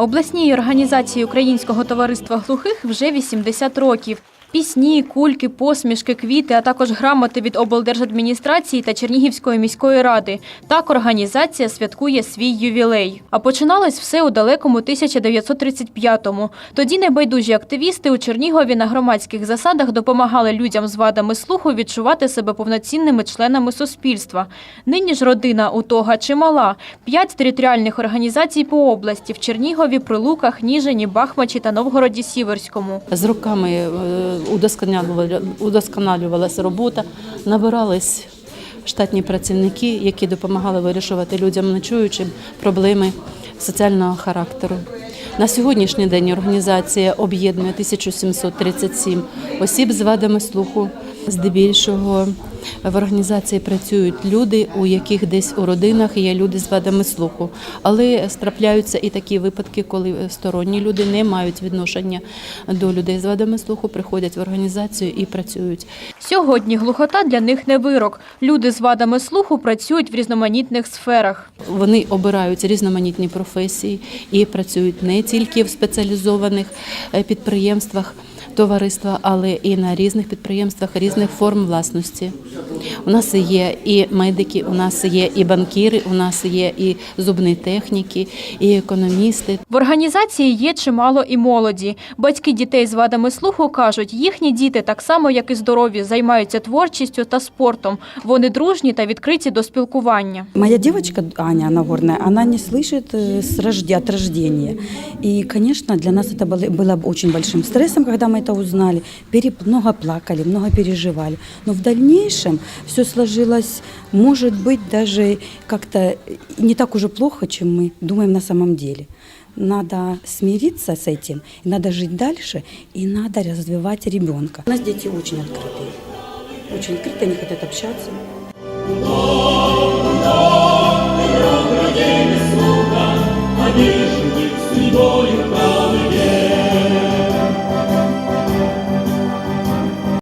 Обласній організації Українського товариства глухих вже 80 років. Пісні, кульки, посмішки, квіти, а також грамоти від облдержадміністрації та Чернігівської міської ради. Так організація святкує свій ювілей. А починалось все у далекому 1935-му. Тоді небайдужі активісти у Чернігові на громадських засадах допомагали людям з вадами слуху відчувати себе повноцінними членами суспільства. Нині ж родина утога чимала. П'ять територіальних організацій по області в Чернігові, Прилуках, Ніжині, Бахмачі та Новгороді Сіверському. З роками е, удосконалювалася робота, набирались штатні працівники, які допомагали вирішувати людям ночуючим проблеми соціального характеру. На сьогоднішній день організація об'єднує 1737 осіб з вадами слуху. Здебільшого в організації працюють люди, у яких десь у родинах є люди з вадами слуху. Але трапляються і такі випадки, коли сторонні люди не мають відношення до людей з вадами слуху, приходять в організацію і працюють. Сьогодні глухота для них не вирок. Люди з вадами слуху працюють в різноманітних сферах. Вони обирають різноманітні професії і працюють не тільки в спеціалізованих е, підприємствах товариства, але і на різних підприємствах різних форм власності. У нас є і медики, у нас є і банкіри, у нас є і зубні техніки, і економісти. В організації є чимало і молоді. Батьки дітей з вадами слуху кажуть, їхні діти, так само як і здорові, займаються творчістю та спортом. Вони дружні та відкриті до спілкування. Моя девочка Аня Нагорная, она не слышит э, с рожде, от рождения. И, конечно, для нас это было, было бы очень большим стрессом, когда мы это узнали. Пере, много плакали, много переживали. Но в дальнейшем все сложилось, может быть, даже как-то не так уже плохо, чем мы думаем на самом деле. Надо смириться с этим, и надо жить дальше, и надо развивать ребенка. У нас дети очень открытые. Очень открытые, они хотят общаться.